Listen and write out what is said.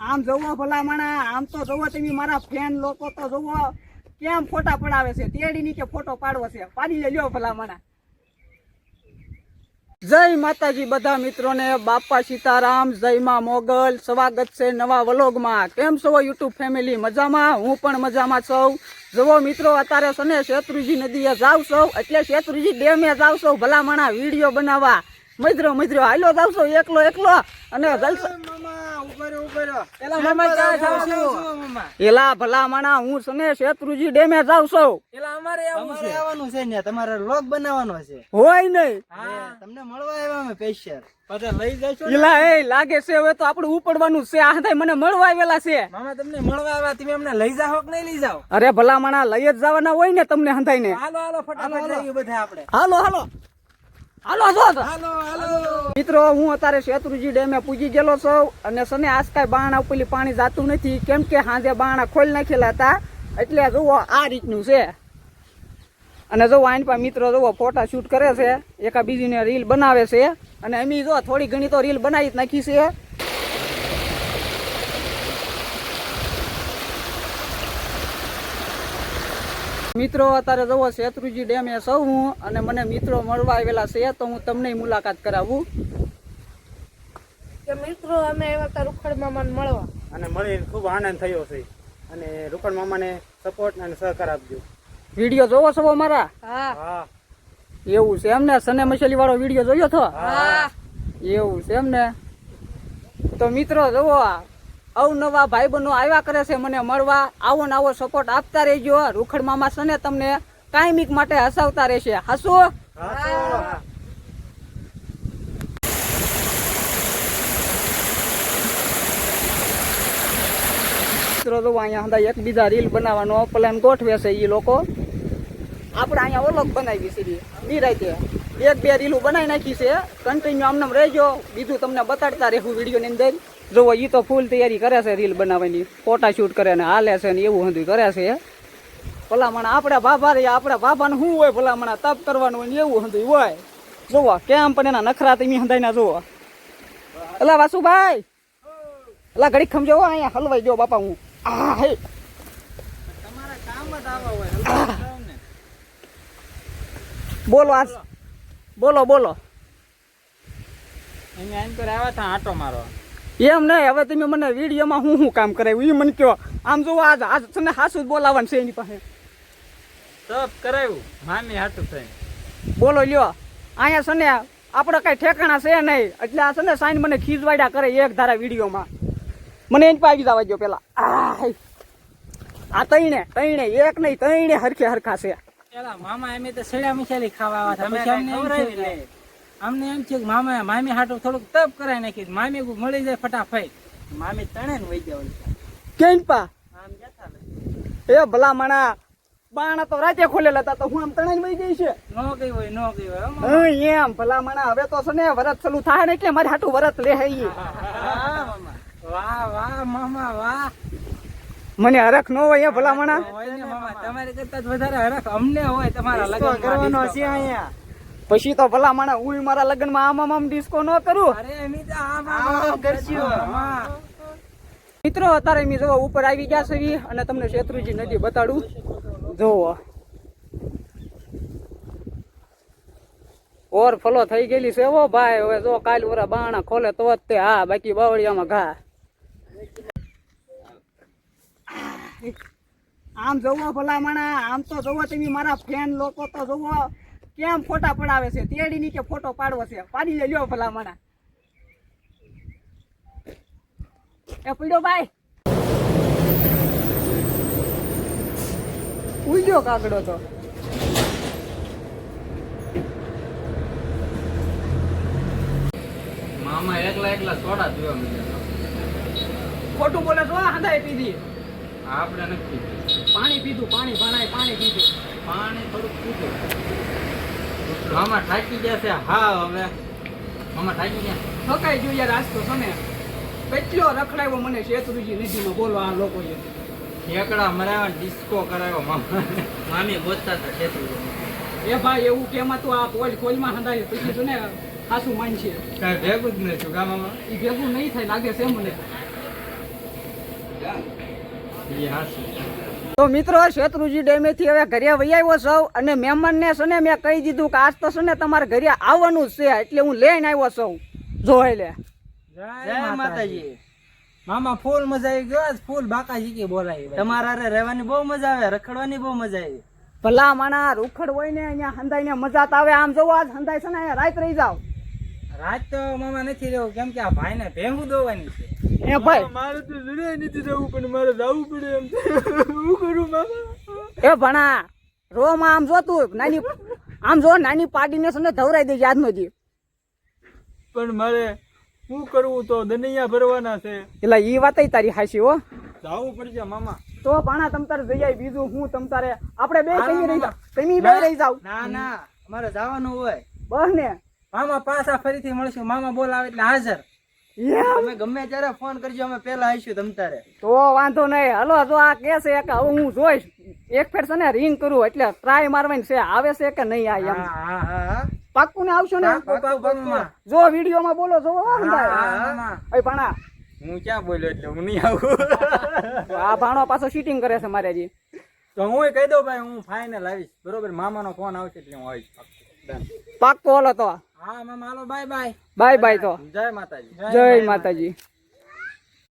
આમ જોવો ભલામણા, આમ તો જોવો તમે મારા ફેન લોકો તો જોવો. કેમ ફોટા પડાવે છે? તેડી ની કે ફોટો પાડવો છે? પાડી લે લ્યો ભલામણા. જય માતાજી બધા મિત્રોને, બાપા સીતારામ, જય માં મોગલ, સ્વાગત છે નવા વલોગમાં. કેમ છો યુટ્યુબ ફેમિલી? મજામાં? હું પણ મજામાં છું. જુઓ મિત્રો, અત્યારે છે ને શેત્રુજી નદીએ જાવ છો. એટલે શેત્રુજી ડેમે જાવ છો. ભલામણા વીડિયો બનાવવા. મજરો મજરો હાલો જાવ છો એકલો એકલો. અને જલસા એલા મામા ક્યાં જાવ છો? એલા ભલા માણા હું છે શેત્રુજી ડેમે જાવ છું. એલા અમારે આવું તમારે છે. આવવાનું છે ને તમારે લોક બનાવવાનો છે. હોય નહીં. તમને મળવા આવ્યા અમે સ્પેશિયલ લઈ જશો એલા એ લાગે છે હવે તો આપણે ઉપડવાનું છે. આ થાય મને મળવા આવેલા છે. મામા તમને મળવા આવ્યા તમે અમને લઈ જાઓ કે નહીં લઈ જાઓ? અરે ભલા માણા લઈ જ જવાના હોય ને તમને હંધાઈ ને હાલો હાલો ફટાફટ બધા આપણે. હાલો હાલો. હાલો હાલો હાલો. મિત્રો હું અત્યારે શેત્રુજી ડેમે પૂજી ગયેલો છું અને સને આજ કાંઈ બાણા ઉપરલી પાણી જાતું નથી. કેમ કે સાંજે બાણા ખોલી નાખેલા હતા. એટલે જુઓ આ રીતનું છે. અને જો આઈન પાસે મિત્રો જુઓ ફોટા શૂટ કરે છે. એકા બીજીને રીલ બનાવે છે. અને અમે જો થોડી ઘણી તો રીલ બનાવી જ નાખી છે. મિત્રો અત્યારે જવો શેત્રુજી ડેમે સૌ હું અને મને મિત્રો મળવા આવેલા છે તો હું તમને મુલાકાત કરાવું. કે મિત્રો અમે આવ્યા હતા રૂખડ મામાને મળવા. અને મળીને ખૂબ આનંદ થયો છે. અને રૂખડ મામાને સપોર્ટ અને સહકાર આપજો. વીડિયો જોવો છો મારા હા. હા. એવું છે એમને સને મછલી વાળો વીડિયો જોયો હતો હા. એવું છે એમને તો મિત્રો જોવો અવનવા ભાઈબંધો આવ્યા કરે છે, મને મળવા. આવો ને આવો સપોર્ટ આપતા રહેજો. રૂખડ મામા સને તમને કાયમિક માટે હસાવતા રહેશે. હસો. મિત્રો તો અહીંયા હંધા એકબીજા રીલ બનાવવાનો પ્લાન ગોઠવે છે એ લોકો. આપણે અહીંયા ઓલોક બનાવી છે બી રાતે એક બે રીલું બનાવી નાખી છે. કન્ટિન્યુ આમને રહેજો. બીજું તમને બતાડતા રહેવું વિડીયોની અંદર. જોવો એ તો ફૂલ તૈયારી કરે છે રીલ બનાવવાની. ફોટા શૂટ કરે ને હાલે છે ને એવું બધું કરે છે. ભલામણ આપણા બાબા રે, આપણા બાબાને શું હોય ભલામણ? તપ કરવાનું હોય ને એવું બધું હોય. જોવો, કેમ પણ એના નખરા તમે હંધાઈ જોવો. એલા વાસુભાઈ! એલા ઘડીક ખમજો અહીંયા હલવાઈ ગયો બાપા હું. આ, હે. બોલો આ બોલો બોલો. અહીંયા એમ કરે આવ્યા હતા આટો મારો એમ નહીં હવે તમે મને વિડીયોમાં હું શું કામ કરાવ્યું? એ મને કહો. આમ જો આજ આજ તને હાસુ જ બોલાવવાનું છે એની પાસે. તપ કરાવ્યું. મામી હાટું થઈ બોલો લ્યો. અહીંયા છે ને આપણે કઈ ઠેકાણા છે નહીં. એટલે આ છે ને સાઈન મને ખીજવાડ્યા કરે એક ધારા વિડીયોમાં. મને એની પાસે આવી જવા દો પેલા. આ હે. આ તઈને તઈને એક નહીં તઈને હરખે હરખા છે. મામા એમ તો સેડા મિશાલી ખાવા આવ્યા હતા. અમને એમ થયું કે- મામા મામી હાટો થોડુંક તપ કરાવી નાખી મામી મળી જાય ફટાફટ. મામી તણે ને વહી જાય કેમ પા? એ ભલા મણા બાણા તો રાતે ખોલેલા હતા તો હું આમ તણાઈ વહી ગઈ છે? નો કઈ હોય નો કઈ હોય હા, એમ ભલા મણા હવે તો છે ને વરત ચાલુ થાય ને એટલે મારે હાટું વરત લે હે મામા. વાહ વાહ મામા વાહ. મને હરખ નો હોય ભલા મણા હોય મામા. તમારી કરતા વધારે હરખ અમને હોય તમારા લગ્ન કરવાનો છે અહીંયા. પછી તો ભલા માણા હું મારા લગ્નમાં આમ આમ આમ ડિસ્કો ન કરું મિત્રો અત્યારે એમ જોવો ઉપર આવી ગયા છે અને તમને શેત્રુજી નદી બતાડું. જોવો ઓર ફલો થઈ ગયેલી છે ઓ ભાઈ. હવે જો કાલ ઓરા બાણા ખોલે તો જ તે. હા બાકી બાવળિયામાં ઘા. આમ જોવો ભલા માણા. આમ તો જોવો તમે મારા ફ્રેન્ડ લોકો તો જોવો. કેમ ફોટા પડાવે છે? તેડી ની કે ફોટો પાડવો છે? પાડી લે લ્યો ભલા માણા એ પીડો ભાઈ? ઉડ્યો કાગડો તો. મામા એકલા એકલા સોડા પીવા મળ્યા ખોટું બોલે તો હંધાઈ પીધી. આપણે નથી પાણી પીધું પાણી ભણાય પાણી પીધું. પાણી થોડુંક પીધું. મામા થાકી ગયા છે. હા હવે. મામા થાકી ગયા. થકાઈ ગયું યાર આજ તો તમે. કેટલો રખડાવ્યો મને શેત્રુજી નદીમાં બોલો આ લોકોએ ઠેકડા મરાવા ડિસ્કો કરાવ્યો મામા. મામી બોલતા હતા ખેતરી એ ભાઈ એવું કેમાં તું આ પોલ કોલમાં હંધાય. પછી તો ને ખાસું માન છે કાંઈ ભેગું જ નહીં છું ગામમાં એ ભેગું નહીં થાય લાગે છે મને. તો મિત્રો શેત્રુજી ડેમેથી હવે ઘરે વહી આવ્યો સૌ અને મહેમાનને છે ને મેં કહી દીધું કે આજ તો છે ને તમારે ઘરે આવવાનું જ છે એટલે હું લઈને આવ્યો સૌ જોઈ લે. જય માતાજી. મામા ફૂલ મજા આવી ગયો આજ ફૂલ બાકાજી કે બોલાવી તમારા હારે રહેવાની બહુ મજા આવે રખડવાની બહુ મજા આવી. ભલા માણા રૂખડ હોય ને અહીંયા હંધાઈને મજા તો આવે. આમ જોવો આજ હંધાઈ છે ને રાત રહી જાવ રાત તો મામા નથી રહેવું. કેમ કે આ ભાઈ ને ભેહું દોવાની છે. એ ભાઈ. મારે તો જરાય નથી જવું પણ મારે જવું પડે એમ. શું કરું મામા? એ ભણા રોમાં આમ જો તું નાની આમ જો નાની પાડીને છે ને ધવરાઈ દેજે આજનો દી પણ મારે શું કરવું તો દનૈયા ભરવાના છે. એટલે ઈ વાત તારી હાસી હો. જવું પડશે મામા. તો ભાણા તમ તારે જઈ આવી બીજું હું તમ તારે આપણે બે કઈ રહી જાવ તમે બે રહી જાવ. ના ના અમારે જવાનું હોય. બસ ને. મામા પાછા ફરીથી મળશું. મામા બોલાવે એટલે હાજર. અમે તમે ગમે ત્યારે ફોન કરજો અમે પેલા આવીશું તમ તારે. તો વાંધો નહીં. હલો જો આ કે છે કે હવે હું જોઈશ એક ફેર છે ને રિંગ કરું એટલે ટ્રાય મારવાની છે. આવે છે કે નહીં આ એમ? હા હા પાક્કું ને આવશો ને? જો વીડિયો માં બોલો જો મામા. ભાણા. હું ક્યાં બોલ્યો એટલે હું નહીં આવું. આ ભાણો પાછો શીટિંગ કરે છે મારે તો હું કહી દઉં ભાઈ હું ફાઇનલ આવીશ. બરોબર? મામાનો ફોન આવશે એટલે હું આવીશ. પાક્કો હલો તો. હા મામા hello bye bye. Bye bye તો. જય માતાજી. જય માતાજી.